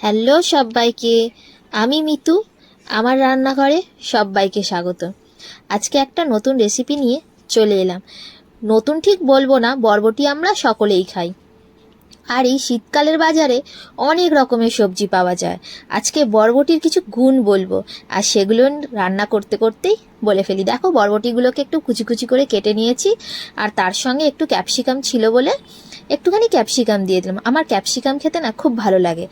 Hello সবাইকে, আমি মিতু, আমার রান্নাঘরে সবাইকে স্বাগত। আজকে একটা নতুন রেসিপি নিয়ে চলে এলাম। নতুন ঠিক বলব না, বরবটি আমরা সকলেই খাই। আর এই শীতকালের বাজারে অনেক রকমের সবজি পাওয়া যায়। আজকে বরবটির কিছু গুণ বলব, আর সেগুলো রান্না করতে করতেই বলে ফেলি। দেখো, বরবটিগুলোকে একটু কুচি কুচি করে কেটে নিয়েছি, আর তার সঙ্গে একটু ক্যাপসিকাম ছিল বলে একটুখানি ক্যাপসিকাম দিয়ে দিলাম। আমার ক্যাপসিকাম খেতে না খুব ভালো লাগে।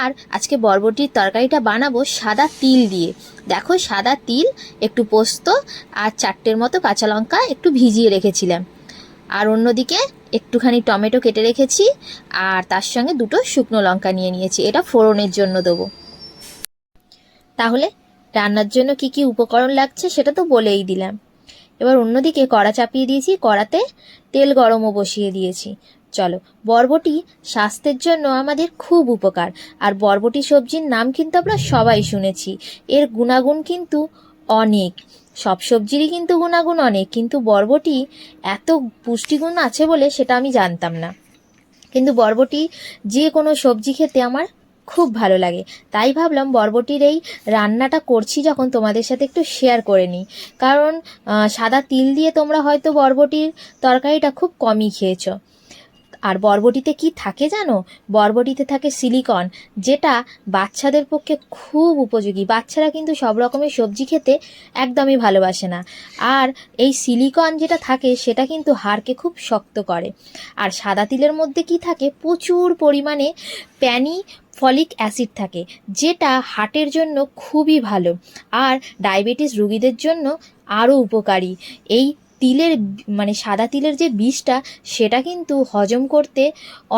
আর আজকে বরবটির তরকারিটা বানাবো সাদা তিল দিয়ে। দেখো সাদা তিল, একটু পোস্ত আর চারটের মতো কাঁচা লঙ্কা একটু ভিজিয়ে রেখেছিলাম। আর অন্যদিকে একটুখানি টমেটো কেটে রেখেছি আর তার সঙ্গে দুটো শুকনো লঙ্কা নিয়ে নিয়েছি। এটা ফোড়নের জন্য দেবো। তাহলে রান্নার জন্য কি কি উপকরণ লাগছে সেটা তো বলেই দিলাম। এবার অন্যদিকে কড়া চাপিয়ে দিয়েছি। কড়াতে তেল গরমও বসিয়ে দিয়েছি। চলো, বরবটি স্বাস্থ্যের জন্য আমাদের খুব উপকার। আর বরবটি সবজির নাম কিন্তু আমরা সবাই শুনেছি। এর গুণাগুণ কিন্তু অনেক। সব সবজিরই কিন্তু গুণাগুণ অনেক, কিন্তু বরবটি এত পুষ্টিগুণ আছে বলে সেটা আমি জানতাম না। কিন্তু বরবটি যে কোনো সবজি খেতে আমার খুব ভালো লাগে। তাই ভাবলাম বরবটির এই রান্নাটা করছি যখন তোমাদের সাথে একটু শেয়ার করে নিই। কারণ সাদা তিল দিয়ে তোমরা হয়তো বরবটির তরকারিটা খুব কমই খেয়েছো। আর বরবটিতে কি থাকে জানো? বরবটিতে থাকে সিলিকন যেটা বাচ্চাদের পক্ষে খুব উপযোগী। বাচ্চারা কিন্তু সব রকমের সবজি খেতে একদমই ভালোবাসে না। আর এই সিলিকন যেটা থাকে, সেটা কিন্তু হাড়কে খুব শক্ত করে। আর সাদা তিলের মধ্যে কি থাকে? প্রচুর পরিমাণে প্যানি ফলিক অ্যাসিড থাকে, যেটা হার্টের জন্য খুবই ভালো। আর ডায়াবেটিস রুগীদের জন্য আরও উপকারী। এই তিলের মানে সাদা তিলের যে বিষটা, সেটা কিন্তু হজম করতে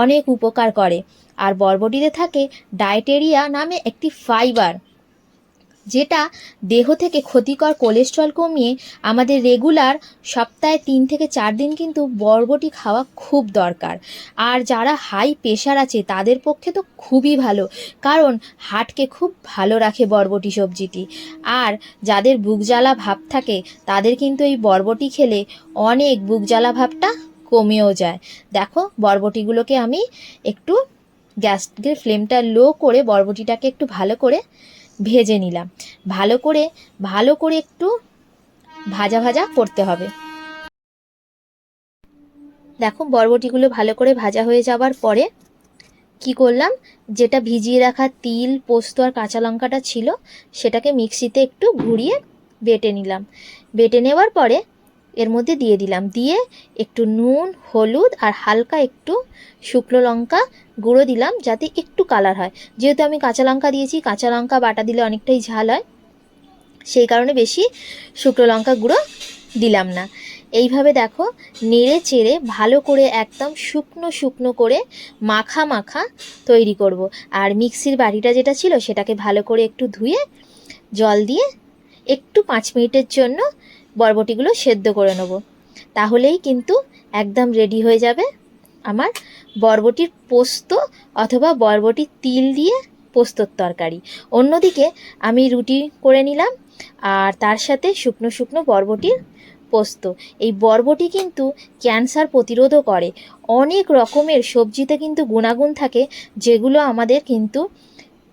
অনেক উপকার করে। আর বরবটিতে থাকে ডায়েটেরিয়া নামে একটি ফাইবার। যেটা দেহ থেকে ক্ষতিকর কোলেস্ট্রল কমিয়ে আমাদের রেগুলার সপ্তাহে তিন থেকে চার দিন কিন্তু বরবটি খাওয়া খুব দরকার। আর যারা হাই প্রেশার আছে, তাদের পক্ষে তো খুবই ভালো। কারণ হার্টকে খুব ভালো রাখে বরবটি সবজিটি। আর যাদের বুক জ্বালা ভাব থাকে, তাদের কিন্তু এই বরবটি খেলে অনেক বুক জ্বালা ভাবটা কমেও যায়। দেখো, বরবটিগুলোকে আমি একটু গ্যাসের ফ্লেমটা লো করে বরবটিটাকে একটু ভালো করে ভেজে নিলাম। ভালো করে ভালো করে একটু ভাজা ভাজা করতে হবে। দেখো, বরবটিগুলো ভালো করে ভাজা হয়ে যাওয়ার পরে কি করলাম? যেটা ভিজিয়ে রাখা তিল, পোস্ত আর কাঁচা লঙ্কাটা ছিল, সেটাকে মিক্সিতে একটু ঘুরিয়ে বেটে নিলাম। বেটে নেওয়ার পরে এর মধ্যে দিয়ে দিলাম। দিয়ে একটু নুন, হলুদ আর হালকা একটু শুকনো লঙ্কা গুঁড়ো দিলাম যাতে একটু কালার হয়। যেহেতু আমি কাঁচা লঙ্কা দিয়েছি, কাঁচা লঙ্কা বাটা দিলে অনেকটাই ঝাল হয়। সেই কারণে বেশি শুকনো লঙ্কা গুঁড়ো দিলাম না। এইভাবে দেখো নেড়ে চেড়ে ভালো করে একদম শুকনো শুকনো করে মাখা মাখা তৈরি করব। আর মিক্সির বাটিটা যেটা ছিল সেটাকে ভালো করে একটু ধুয়ে জল দিয়ে একটু পাঁচ মিনিটের জন্য বরবটিগুলো সেদ্ধ করে নেব। তাহলেই কিন্তু একদম রেডি হয়ে যাবে আমার বরবটির পোস্ত অথবা বরবটির তিল দিয়ে পোস্তর তরকারি। অন্যদিকে আমি রুটি করে নিলাম আর তার সাথে শুকনো শুকনো বরবটির পোস্ত। এই বরবটি কিন্তু ক্যান্সার প্রতিরোধও করে। অনেক রকমের সবজিতে কিন্তু গুণাগুণ থাকে যেগুলো আমাদের কিন্তু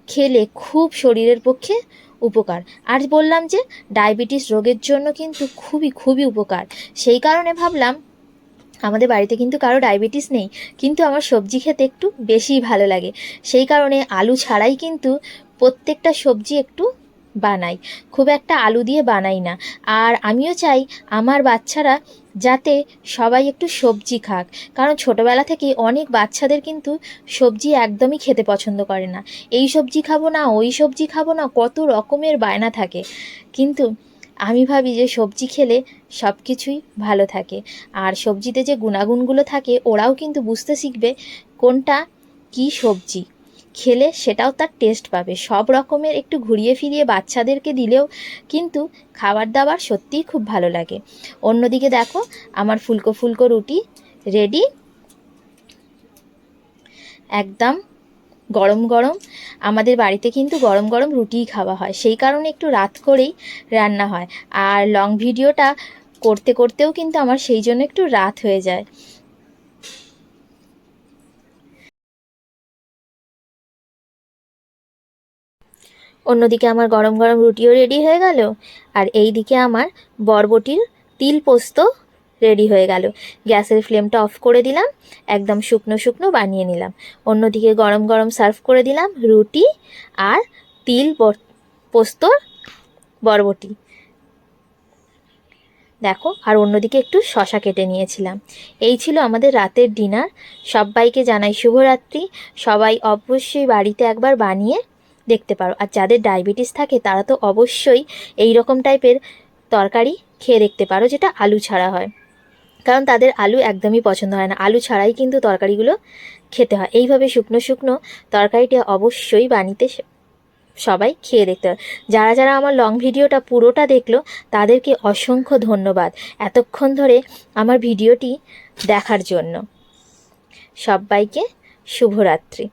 খেলে খুব শরীরের পক্ষে উপকার। আর বললাম যে, ডায়াবেটিস রোগের জন্য কিন্তু খুবই খুবই উপকার। সেই কারণে ভাবলাম, আমাদের বাড়িতে কিন্তু কারও ডায়াবেটিস নেই, কিন্তু আমার সবজি খেতে একটু বেশিই ভালো লাগে। সেই কারণে আলু ছাড়াই কিন্তু প্রত্যেকটা সবজি একটু বানাই। খুব একটা আলু দিয়ে বানাই না। আর আমিও চাই আমার বাচ্চারা যাতে সবাই একটু সবজি খাক। কারণ ছোটোবেলা থেকে অনেক বাচ্চাদের কিন্তু সবজি একদমই খেতে পছন্দ করে না। এই সবজি খাব না, ওই সবজি খাব না, কত রকমের বায়না থাকে। কিন্তু আমি ভাবি যে সবজি খেলে সব কিছুই ভালো থাকে। আর সবজিতে যে গুণাগুণগুলো থাকে, ওরাও কিন্তু বুঝতে শিখবে কোনটা কী সবজি। খেলে সেটাও তার টেস্ট পাবে। সব রকমের একটু ঘুরিয়ে ফিরিয়ে বাচ্চাদেরকে দিলেও কিন্তু খাবার দাবার সত্যিই খুব ভালো লাগে। অন্যদিকে দেখো, আমার ফুলকো ফুলকো রুটি রেডি একদম গরম গরম। আমাদের বাড়িতে কিন্তু গরম গরম রুটিই খাওয়া হয়। সেই কারণে একটু রাত করেই রান্না হয়। আর লং ভিডিওটা করতে করতেও কিন্তু আমার সেই জন্য একটু রাত হয়ে যায়। অন্যদিকে আমার গরম গরম রুটিও রেডি হয়ে গেল, আর এই দিকে আমার বরবটির তিল পোস্ত রেডি হয়ে গেল। গ্যাসের ফ্লেমটা অফ করে দিলাম, একদম শুকনো শুকনো বানিয়ে নিলাম। অন্যদিকে গরম গরম সার্ভ করে দিলাম রুটি আর তিল পোস্তর বরবটি। দেখো, আর অন্যদিকে একটু শশা কেটে নিয়েছিলাম। এই ছিল আমাদের রাতের ডিনার সবাইকে জানাই শুভরাত্রি। সবাই অবশ্যই বাড়িতে একবার বানিয়ে দেখতে পারো। আর যাদের ডায়াবেটিস থাকে, তারা তো অবশ্যই এই রকম টাইপের তরকারি খেয়ে দেখতে পারো, যেটা আলু ছাড়া হয়। কারণ তাদের আলু একদমই পছন্দ হয় না। আলু ছাড়াই কিন্তু তরকারিগুলো খেতে হয়। এইভাবে শুকনো শুকনো তরকারিটা অবশ্যই বানিতে সবাই খেয়ে দেখতে হবে যারা যারা আমার লং ভিডিওটা পুরোটা দেখল, তাদেরকে অসংখ্য ধন্যবাদ এতক্ষণ ধরে আমার ভিডিওটি দেখার জন্য। সবাইকে শুভরাত্রি।